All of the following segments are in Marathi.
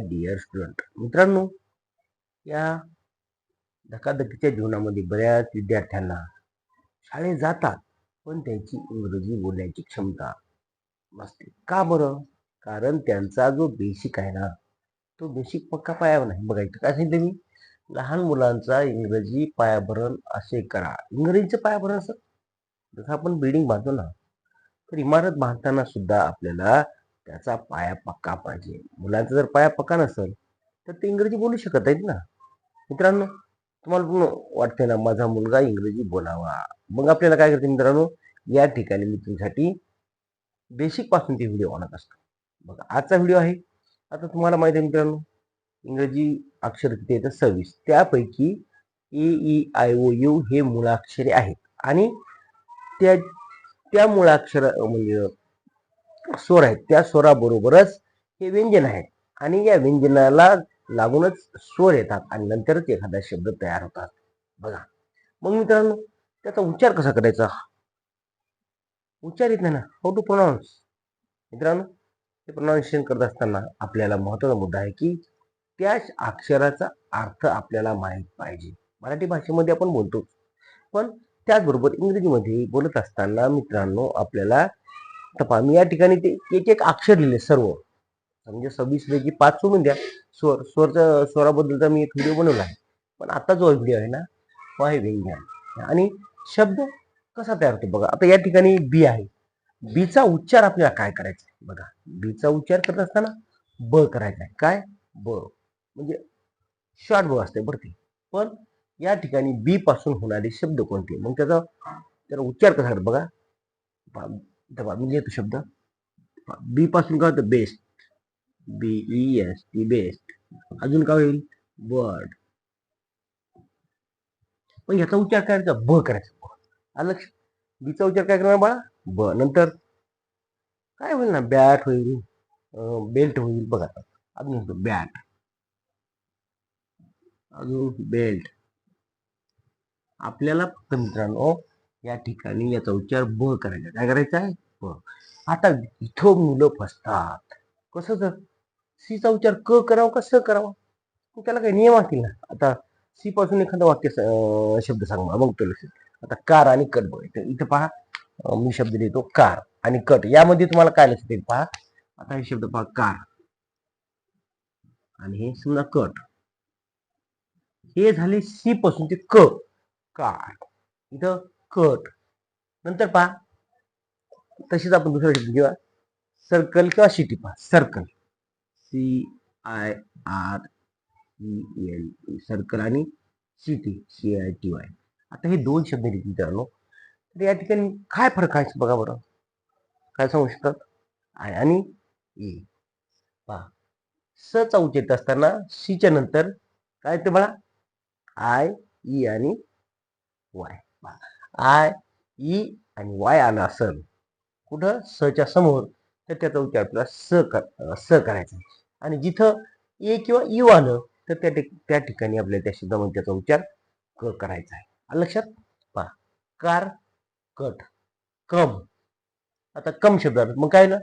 माय डिअर स्टुडंट मित्रांनो या धकाधकीच्या जीवनामध्ये बऱ्याच विद्यार्थ्यांना शाळेत जातात पण त्यांची इंग्रजी बोलण्याची क्षमता नसते. का बरं? कारण त्यांचा जो बेसिक आहे ना तो बेसिक पक्का पाया नाही. बघायचं काय सांगितलं मी? लहान मुलांचा इंग्रजी पायाभरण असे करा. इंग्रजीचं पायाभरण असं? जसं आपण बिल्डिंग बांधतो ना तर इमारत बांधताना सुद्धा आपल्याला त्याचा पाया पक्का पाहिजे. मुलांचा जर पाया पक्का नसेल तर ते इंग्रजी बोलू शकत आहेत ना. मित्रांनो तुम्हाला वाटते ना माझा मुलगा इंग्रजी बोलावा. मग आपल्याला काय करते मित्रांनो या ठिकाणी मी तुमच्यासाठी बेसिकपासून ते व्हिडिओ आणत असतो. बघा आजचा व्हिडिओ आहे. आता तुम्हाला माहिती आहे मित्रांनो इंग्रजी अक्षर किती येतं सव्वीस. त्यापैकी A E I O U हे मुळाक्षरे आहेत. आणि त्या त्या मुळाक्षर म्हणजे स्वर आहेत. त्या स्वराबरोबरच हे व्यंजन आहे आणि या व्यंजनाला लागूनच स्वर येतात आणि नंतरच एखादा शब्द तयार होतात. बघा. मग मित्रांनो त्याचा उच्चार कसा करायचा? उच्चार येत नाही ना. हाऊ टू प्रोनाऊन्स मित्रांनो हे प्रोनाऊन्सिएशन करत असताना आपल्याला महत्त्वाचा मुद्दा आहे की त्या अक्षराचा अर्थ आपल्याला माहीत पाहिजे. मराठी भाषेमध्ये आपण बोलतो पण त्याचबरोबर इंग्रजीमध्ये बोलत असताना मित्रांनो आपल्याला तपा मी या ठिकाणी ते एक एक अक्षर लिहिले सर्व. म्हणजे सव्वीस पैकी पाच सोडून द्या. स्वर स्वरचा स्वराबद्दलचा मी एक व्हिडिओ बनवला आहे. पण आता जो व्हिडिओ आहे ना तो आहे व्यंजन आणि शब्द कसा तयार होतो बघा. आता या ठिकाणी बी आहे. बीचा उच्चार आपल्याला काय करायचा आहे बघा. बीचा उच्चार करत असताना ब करायचा आहे. काय? ब. म्हणजे शॉर्ट ब असते बरं ते. पण या ठिकाणी बी पासून होणारे शब्द कोणते? मग त्याचा त्याचा उच्चार कसा बघा. मी लिहितो शब्द. बी पासून काय होतं best B E S T best अजून काय होईल? बर्ड पण याचा उच्चार करायचा ब करायचा. आलं बीचा उच्चार काय करणार बाळा? ब. नंतर काय होईल ना? बॅट होईल. बेल्ट होईल. बघा अजून बॅट अजून बेल्ट आपल्याला मित्रांनो या ठिकाणी याचा उच्चार ब करायचा. काय करायचा आहे? आता इथं मुलं फसतात. कसं तर? सीचा उच्चार क करावा का स करावा? मग त्याला काही नियम असतील ना? आता सी पासून एखादं वाक्य शब्द सांग मला बघतो लक्षात आता कार आणि कट बघ. इथं इथं पहा. मी शब्द लिहितो कार आणि कट. यामध्ये तुम्हाला काय लक्षात येईल पहा? आता हे शब्द पहा कार. आणि हे समजा कट. हे झाले सी पासून ते क. कार. इथं कट. नंतर पहा. तशीच आपण दुसरा शब्द घेऊया. सर्कल किंवा शिटी पहा circle. C I R E L circle आणि city C I T Y आता हे दोन शब्द लिहित मित्रांनो. तर या ठिकाणी काय फरक आहे बघा बरं. काय सांगू शकतात? आय आणि ए पहा. स चौच येत असताना सीच्या नंतर काय येतं बघा? आय ई e आणि वाय आय ई आणि वाय आलं असेल कुठं? सच्या समोर. तर त्याचा उच्चार आपल्याला स कर स करायचा. आहे. आणि जिथं ए किंवा यू आलं तर त्या ठिक त्या ठिकाणी आपल्याला त्या शब्दामध्ये त्याचा उच्चार क करायचा आहे. लक्षात? पहा. Car cut come. आता कम शब्द आला. मग काय ना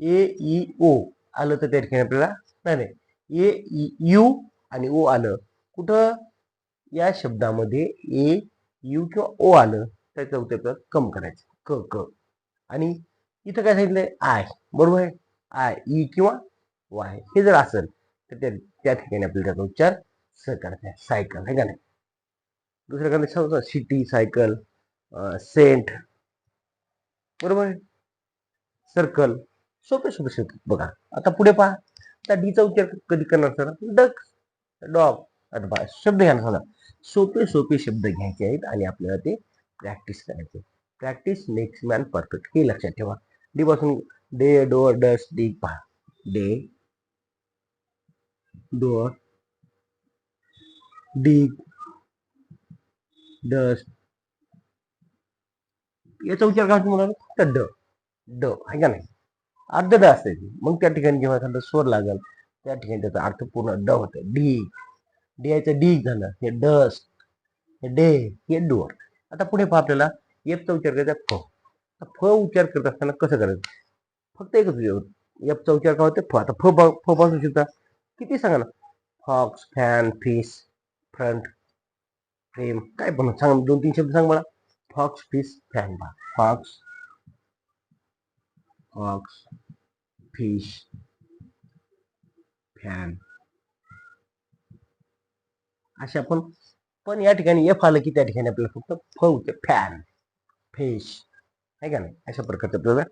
ए ई ओ आलं तर त्या ठिकाणी आपल्याला नाही नाही. ए ई यू आणि ओ आलं. कुठं? या शब्दामध्ये ए यू किंवा ओ आलं त्याचा उच्चार कम करायचं क क. आणि इथं काय सांगितलंय? आय. बरोबर आहे? आय ई किंवा वाय. हे जर असेल तर त्या त्या ठिकाणी आपल्याला त्याचा उच्चार स सायकल. आहे का नाही? दुसऱ्याकडे समजा सिटी सायकल सेंट. बरोबर आहे? सर्कल. सोपे सोपे शब्द बघा. आता पुढे पहा. आता डीचा उच्चार कधी करणार सर? Duck dog. अथवा शब्द घ्या ना सोपे सोपे शब्द घ्यायचे आहेत आणि आपल्याला ते प्रॅक्टिस करायचे प्रॅक्टिस मेक्स मॅन परफेक्ट हे लक्षात ठेवा. डी पासून डे डोअर डस्ट डी पहा. Day door D dust. याचा विचार काय तुम्हाला. फक्त ड ड. आहे का नाही? अर्ध ड असते मग त्या ठिकाणी जेव्हा एखादा स्वर लागल त्या ठिकाणी त्याचा अर्थ पूर्ण ड होतं. डी. डी याचं डी झालं. हे डस्ट. हे डे. हे डोअर. आता पुढे पहा आपल्याला. एफचा उच्चार करायचा फ आता फ उच्चार करत असताना कसं करायचं? फक्त एकच एफचा उच्चार काय होते? फ आता फ फ पासून शिकता किती सांगा ना? Fox fan fish front frame काय पण सांग दोन तीन शब्द सांग मला. फॉक्स फिश फॅन बा फॉक्स फॉक्स फिश फॅन अशा आपण पण या ठिकाणी एफ आलं की त्या ठिकाणी आपल्याला फक्त फ होते फॅन फेश आहे का नाही? अशा प्रकारचं आपल्याला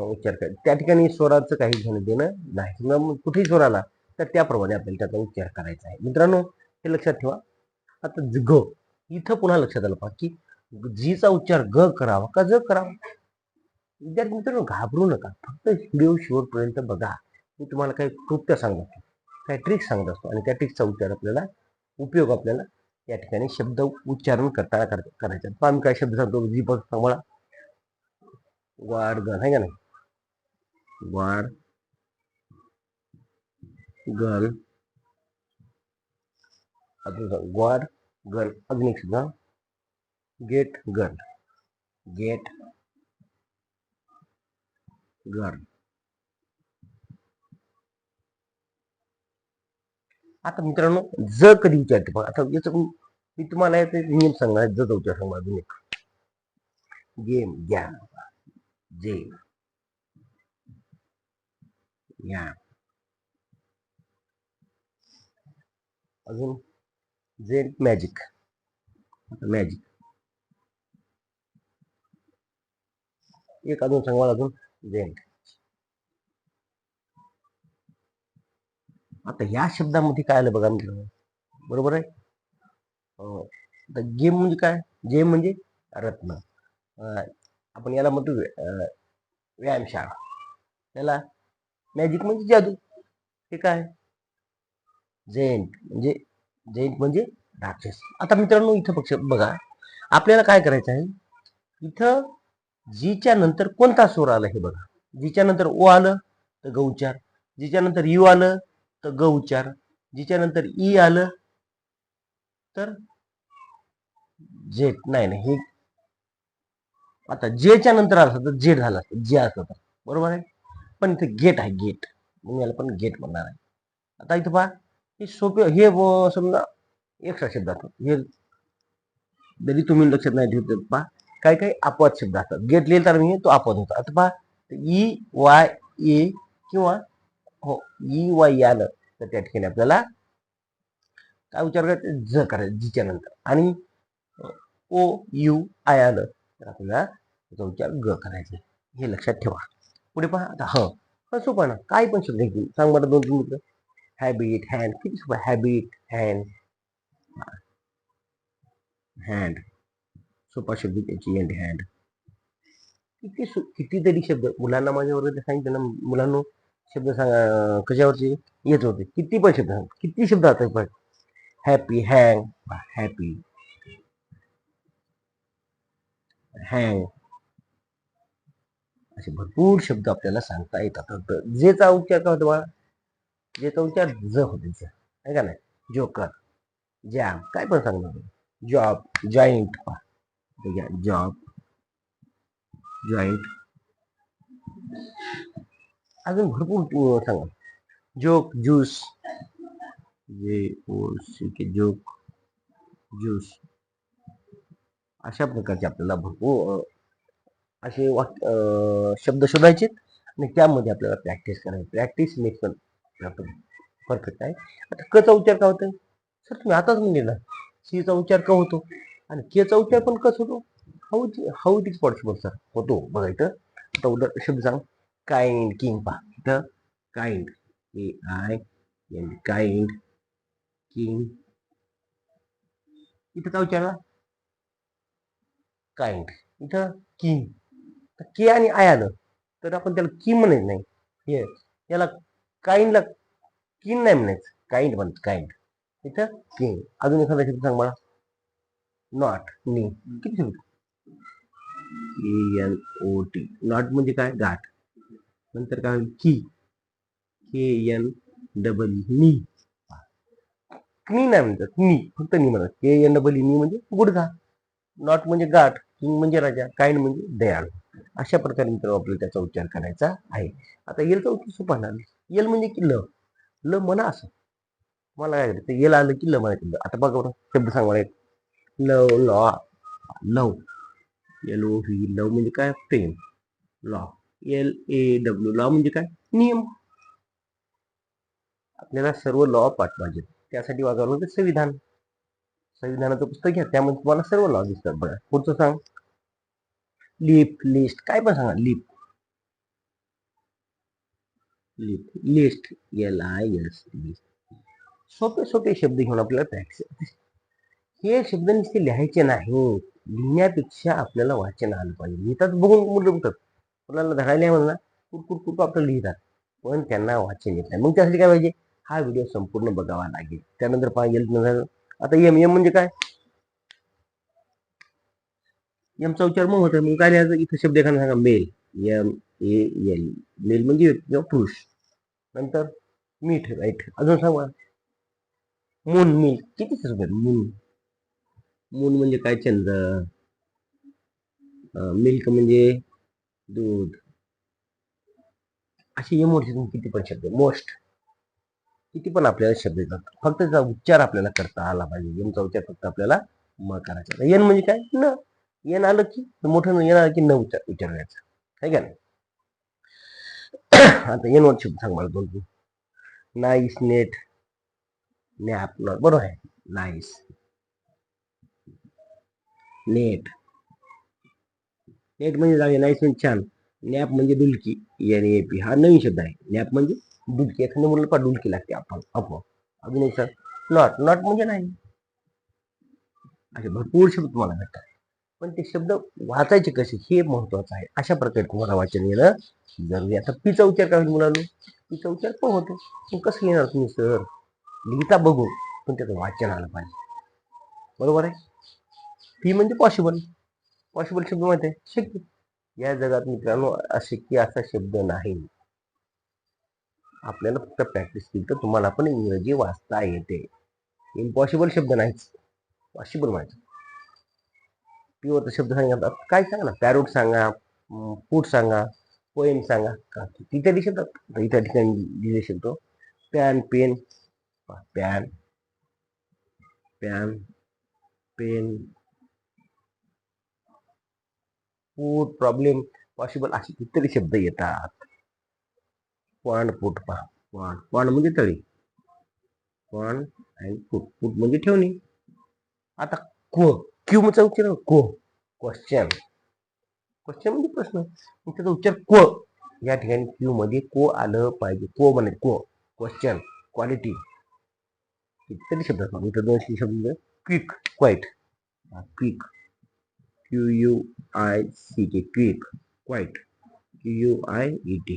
उच्चार करा. त्या ठिकाणी स्वराचं काही घेणं देणं नाही. किंवा मग कुठेही स्वर आला तर त्याप्रमाणे आपल्याला त्याचा उच्चार करायचा आहे. मित्रांनो हे लक्षात ठेवा. आता ज- ग इथं पुन्हा लक्षात आलं पहा की जीचा उच्चार ग करावा का ज करावा? विद्यार्थी मित्रांनो घाबरू नका. फक्त व्हिडिओ शेवटपर्यंत बघा. मी तुम्हाला काही कृत्य सांगत असतो. काही ट्रिक्स सांगत असतो. आणि त्या ट्रिक्सचा उच्चार आपल्याला उपयोग आपल्याला या ठिकाणी शब्द उच्चारण करताना कर- करायचा. पहा मी काय शब्द सांगतो? जी पण सांग मला वाड गण आहे का नाही? वाड गण अजून सांग. ग्वाड गण अजून एक शब्द गेट गण गेट गण आता मित्रांनो ज कधी विचारते पण आता याचं मी तुम्हाला याचे नियम सांगणार ज उच्चार सांगा अजून एक. गेम घ्या जे या. अजून जे मॅजिक मॅजिक एक अजून सांगा अजून जेंट आता या शब्दामध्ये काय आलं बघा मित्र बरोबर आहे? अं, गेम म्हणजे काय? गेम म्हणजे रत्न. आपण याला म्हणतो व्या- व्यायामशाळा. त्याला मॅजिक म्हणजे जादू. हे काय? जैंट म्हणजे जैंट म्हणजे राक्षस. आता मित्रांनो इथं पक्ष बघा. आपल्याला काय करायचं आहे? इथं जीच्या नंतर कोणता स्वर आला हे बघा. जीच्या नंतर ओ आलं तर गौचार. जीच्या नंतर यू आलं तर ग उच्चार जिच्या नंतर ई आलं तर जेट नाही नाही हे आता जेच्या नंतर आलं असतं तर जेट झालं असतं. जे असतं तर. बरोबर आहे? पण इथे गेट आहे गेट. मी याला पण गेट म्हणणार आहे. आता इथं पहा हे सोपे हे समजा एक्स्ट्रा शब्द असतात हे जरी तुम्ही लक्षात नाही ठेवत पहा काही काही अपवाद शब्द असतात. गेट लिहिलं तर मी तो अपवाद होता. आता पहा ई वाय ए किंवा हो ई वाय आलं तर त्या ठिकाणी आपल्याला काय विचार करायचं? ज करायचं जिच्या नंतर. आणि ओ यू आय आलं तर आपल्याला त्याचा उच्चार ग करायचा. हे लक्षात ठेवा. पुढे पहा आता ह ह सोपा ना? काय पण शब्द घेतील सांग मला दोन तीन मित्र हॅबिट हँड किती सोपं हॅबिट हँड हँड सोपा शब्द त्याची एंड हँड किती कितीतरी शब्द. मुलांना माझ्या वर्गात सांगितलं ना मुलांना शब्द सांगा कशावरचे येत होते किती पण शब्द सांग किती शब्द आता पण हॅपी हँग हॅपी हँग असे भरपूर शब्द आपल्याला सांगता येतात. तर जेचा उच्चार काय होतो बाळा जेचा उच्चार ज होते ज आहे का नाही? जोकर जॅम काय पण सांगणार जॉब जॉईंट जॉब जॉईंट अजून भरपूर सांगा. Joke juice. J O C K joke juice. अशा प्रकारचे आपल्याला भरपूर असे वाक्य शब्द शोधायचे आणि त्यामध्ये आपल्याला प्रॅक्टिस करायची. प्रॅक्टिस मेक्स परफेक्ट आहे. आता कचा उच्चार का होतोय? सर तुम्ही आताच म्हणजे ना सीचा उच्चार का होतो? आणि केचा उच्चार पण कस होतो? How how it is possible sir होतो बघा इथं. आता उदाहरण शब्द सांग. काइंड किंग पहा. इथं kind A I N kind king इथं का उच्चारला? काइंड इथं किंग के आणि आय आलं. तर आपण त्याला किंग म्हणायचं नाही. हे याला काइंडला किंग नाही म्हणायचं. काइंड म्हणत काइंड इथं किंग अजून एखादा शब्द सांग मला. नॉट नी किती शब्द? एन ओ टी नॉट म्हणजे काय? गाठ नंतर काय होईल? की. के एन डबल नी. नी नाही म्हणतात. नी. फक्त नी म्हणतात. के एन डबल नी म्हणजे गुडघा. नॉट म्हणजे गाठ. किंग म्हणजे राजा. काइंड म्हणजे दयाळू. अशा प्रकारे मित्र आपल्याला त्याचा उच्चार करायचा आहे. आता येलचा उच्चार सोपा ना. म्हणजे की ल. ल म्हणा असं. मला काय करायचं? येल आलं की ल म्हणायचं आता बघा बरं. शब्द सांग मला एक. Love law love L O V love म्हणजे काय? प्रेम. Law. L A W law म्हणजे काय? नियम. आपल्याला सर्व लॉ पाठ पाहिजे त्यासाठी वागावं लागतं संविधान. संविधानाचं पुस्तक घ्या. त्यामध्ये तुम्हाला सर्व लॉ दिसतात बघा. पुढचं सांग. लिप लिस्ट काय पण सांगा. Lip lip list L I S list सोपे सोपे शब्द घेऊन आपल्याला प्रॅक्टिस हे शब्द नुसते लिहायचे नाही लिहिण्यापेक्षा आपल्याला वाचन आलं पाहिजे. लिहितात बघून मुलं बघतात. कुणाला धडायला म्हणा कुरकुर कुरकुर आपलं लिहितात. पण त्यांना वाचन येत नाही. मग त्यासाठी काय पाहिजे? हा व्हिडिओ संपूर्ण बघावा लागेल. त्यानंतर पाहिजे आता एम एम म्हणजे काय? एमचा उच्चार मग होता. मग काय लिहायचं? इथं शब्द एखादा सांगा. Male. M A L male म्हणजे किंवा पुरुष. नंतर मीठ राईट. अजून सांगा. मून मिल किती शब्द मून. मून म्हणजे काय? चंद्र मिल्क म्हणजे दूध असे एमोशन किती पण शब्द मोस्ट किती पण आपल्याला शब्द येतात. फक्त त्याचा उच्चार आपल्याला करता आला पाहिजे. यमचा उच्चार फक्त आपल्याला म करायचा येन म्हणजे काय? न. येन आलं की मोठं येण आलं की न उच्चार उच्चारायचं आहे का नाही? आता येन वर शब्द सांग मला दोन तू नाईस नेट नॅप नॉट बरोबर आहे. नाईस नेट नेट म्हणजे जागे नाईस म्हणजे छान. नॅप म्हणजे डुलकी एन ए पी हा नवीन शब्द आहे. नॅप म्हणजे डुलकी. एखाद्या मुलाला पा डुलकी लागते आपण आपण अजून एक सर नॉट नॉट म्हणजे नाही. असे भरपूर शब्द तुम्हाला भेटतात. पण ते शब्द वाचायचे कसे हे महत्वाचं आहे. अशा प्रकारे तुम्हाला वाचन येणं जरुरी आता पीचा उच्चार काय होईल मुलांनो? पीचा उच्चार पण होतो. पण कसं येणार तुम्ही सर लिहिता बघू. पण त्याचं वाचन आलं पाहिजे. बरोबर आहे? पी म्हणजे पॉसिबल पॉसिबल शब्द माहिती आहे शक्य. या जगात मित्रांनो अशक्य असा शब्द नाही. आपल्याला फक्त प्रॅक्टिस केली तर तुम्हाला पण इंग्रजी वाचता येते. इम्पॉसिबल शब्द नाहीच. पॉसिबल माहिती प्युअर शब्द सांगा. काय सांगा ना? पॅरोट सांगा फूट सांगा पोएम सांगा का तिथे दिसतात इथ्या ठिकाणी लिहिले शकतो. Pan pen pan pan pen food problem possible असे कितीतरी शब्द येतात. पण फूट पहा पण पण म्हणजे तळी. पण अँड फूट फूट म्हणजे ठेवणे. आता क्व क्यू म्हणजे उच्चार को. क्वेश्चन क्वेश्चन म्हणजे प्रश्न. त्याचा उच्चार को. या ठिकाणी क्यू मध्ये को आलं पाहिजे. को म्हणे को. क्वेश्चन क्वालिटी कितीतरी शब्द असतात. इथं दोन शब्द. Quick quite quick Q U I C K quick quite Q U I E T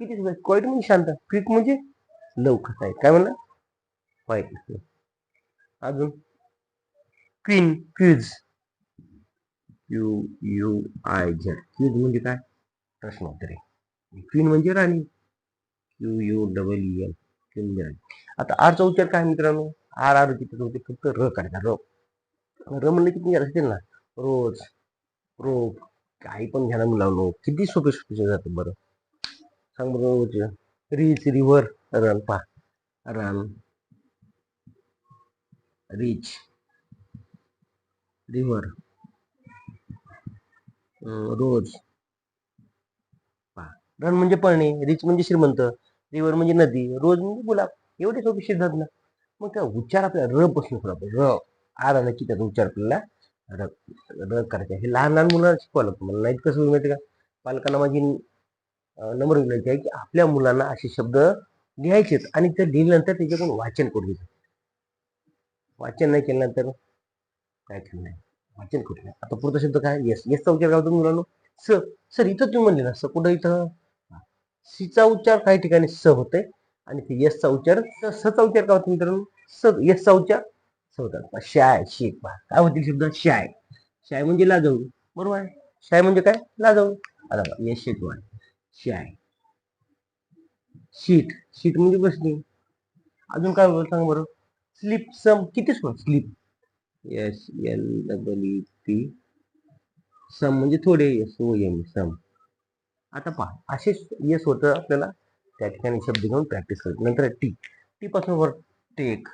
किती क्वाईट म्हणजे शांत. क्विक म्हणजे लवकर. आहे काय म्हणलं? क्वाईट अजून? Queen quiz Q U I Z quiz म्हणजे काय? प्रश्नोत्तरे क्वीन म्हणजे राणी. Q U double L queen म्हणजे राणी. आता आरचा उच्चार काय मित्रांनो? आर आर किती होते फक्त र करायचा र र म्हणलं की तुम्ही असेल ना रोज रोप काही पण घ्यायला मुलावलो किती सोपे सोपे जातं बरं. सांग बरं रिच रिव्हर रन पा रन. रिच. River rose. पा रन म्हणजे पळणे रिच म्हणजे श्रीमंत रिव्हर म्हणजे नदी रोज म्हणजे गुलाब. एवढे सोपे शिरतात ना. मग त्या उच्चार आपल्याला र पासून सुरू र. आर आला की त्याचा उच्चार आपल्याला र र करायचा. हे लहान लहान मुलांना शिकवायला लागतं. मला नाहीत कसं माहिती का? पालकांना माझी नंबर विनंती आहे की आपल्या मुलांना असे शब्द लिहायचेत आणि ते लिहिल्यानंतर त्याच्याकडून वाचन करू द्यायचं वाचन नाही केल्यानंतर काय केलं नाही वाचन करू नाही आता पुढचा शब्द काय? येस येसचा उच्चार काय होतो मुलांनो. स. सर इथं तुम्ही म्हणले ना स कुठं इथं? सीचा उच्चार काही ठिकाणी स होते आणि ते येसचा उच्चार सचा उच्चार काय होतो मित्रांनो? स यसचा उच्चार चौदा शाय शेक पहा काय होतील शब्द? शाय. शाय म्हणजे लाजवू. बरोबर आहे. शाय म्हणजे काय? लाजवू. आता यश शेक शाय. शीट शीट म्हणजे बसणे अजून काय बोल सांग बरं. Sleep some. किती स्वर sleep. S L double E P some म्हणजे थोडे एस ओ एम सम. आता पहा असे यस होतं आपल्याला. त्या ठिकाणी शब्द घेऊन प्रॅक्टिस करतो नंतर टी. टी पासून वर टेक.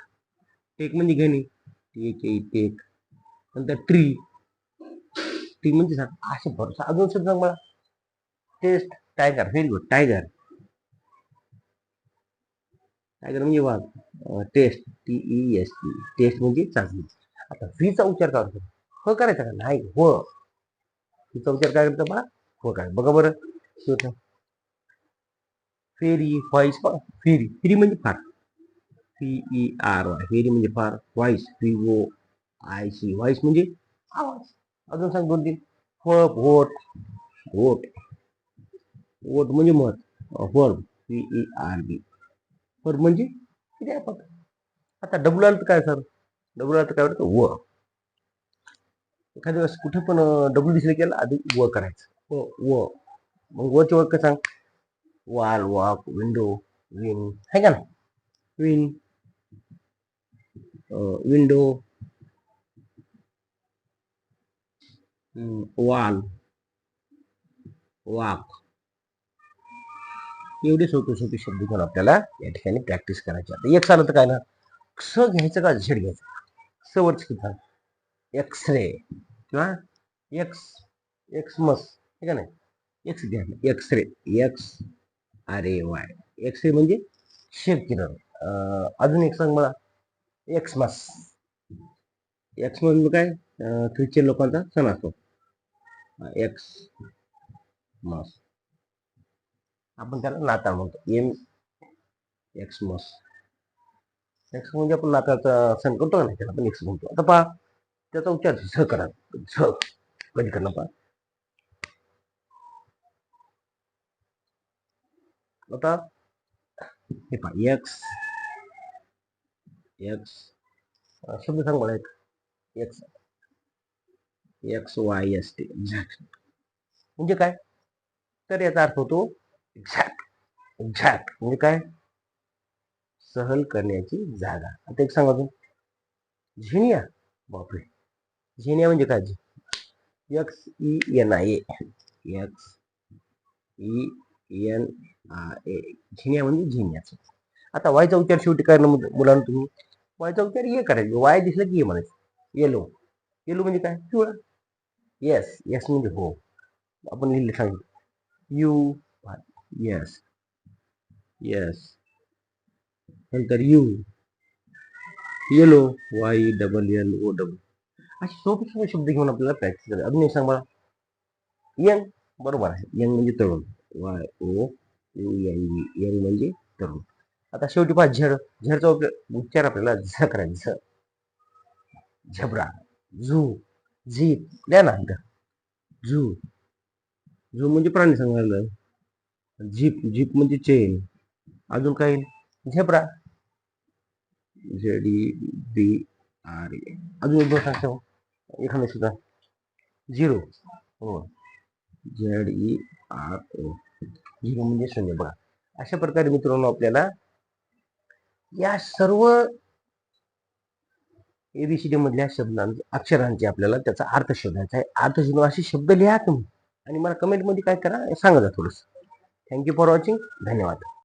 टेक म्हणजे घेणे टेक ए टेक नंतर ट्री ट्री म्हणजे सांग असे भरोसा अजून सुद्धा मला. Test tiger very good tiger tiger म्हणजे वाघ. Test T E S T test म्हणजे चाचणी. आता व्हीचा उच्चार काय करतो हो करायचा का? नाही हो. व्हीचा उच्चार काय करतो बा हो काय बघा बरं. फेरी व्हॉइस फेरी फेरी म्हणजे फार. P E R Y very म्हणजे फार voice P O I C voice म्हणजे आवाज. अजून सांग दोन तीन फळ वोट वोट वोट म्हणजे मत. Verb P E R B verb म्हणजे किती आपण आता डब्ल्यू आर काय सर डब्ल्यू आर काय वाटतं? व. एखाद्या वेळेस कुठे पण डब्ल्यू दिसलं सी याला आधी व करायचं. व व. मग वचे वर्क सांग. वाल वॉक विंडो विन आहे का ना विन विंडो वाल वाक एवढे सोपे सोपे शब्द घेऊन आपल्याला या ठिकाणी प्रॅक्टिस करायची आता एक आलं तर काय ना स घ्यायचं का झेड घ्यायचं? स वरच किंवा एक्स रे किंवा एक्स एक्स मस हे का नाही? एक्स घ्या. X ray X R A Y X ray म्हणजे शेप किरण अजून एक सांग मला. एक्स मस एक्स म्हणजे काय ख्रिश्चन लोकांचा सण असतो एक्स मस आपण त्याला नाताळ म्हणतो एम एक्स मस एक्स म्हणजे आपण नाताळचा सण करतो ना त्याला आपण एक्स म्हणतो आता पहा त्याचा उच्चार झ करा झ कधी करणं पहा आता हे पहा एक्स एक्स शब्द सांग मला एक X X Y S T exact म्हणजे काय? तर याचा अर्थ होतो एक्झॅक्ट एक्झॅक्ट म्हणजे काय? सहल करण्याची जागा. आता एक सांगा अजून. झिनिया. बापरे. झिनिया म्हणजे काय? X E N I X E N I A zinnia म्हणजे झिनियाचं. आता वायचा उच्चार शेवटी काय ना मुलांना तुम्ही. वायचा उच्चार ये करायचं. वाय दिसलं की ये म्हणायचं. येलो. येलो म्हणजे काय? पिवळा. येस येस म्हणजे हो. आपण लिहिले सांगितलं. यू येस येस नंतर U yellow. Y double L O double असे सोपे सोपे शब्द घेऊन आपल्याला प्रॅक्टिस करायचं. अजून एक सांग मला यंग बरोबर आहे. यंग म्हणजे तरुण. Y O U N young म्हणजे तरुण. आता शेवटी पहा झड झडचा उपयोग- उच्चार आपल्याला झ करायचा. झ झबरा झू झीप द्या ना इथं. झू झू म्हणजे प्राणी संग्रहालय जीप जीप म्हणजे चेन. अजून काही झेब्रा. झेडी B R A. अजून एक दोन सांगतो. एखादा सुद्धा. झिरो. हो. Z E R O. Zero म्हणजे शून्य. बघा. अशा प्रकारे मित्रांनो आपल्याला या सर्व एबीसीडी मधल्या शब्दांचे अक्षरांचे आपल्याला त्याचा अर्थ शोधायचा आहे. अर्थ शोधून असे शब्द लिहा तुम्ही. आणि मला कमेंटमध्ये काय करा सांगा जा थोडंसं. थँक्यू फॉर वॉचिंग धन्यवाद.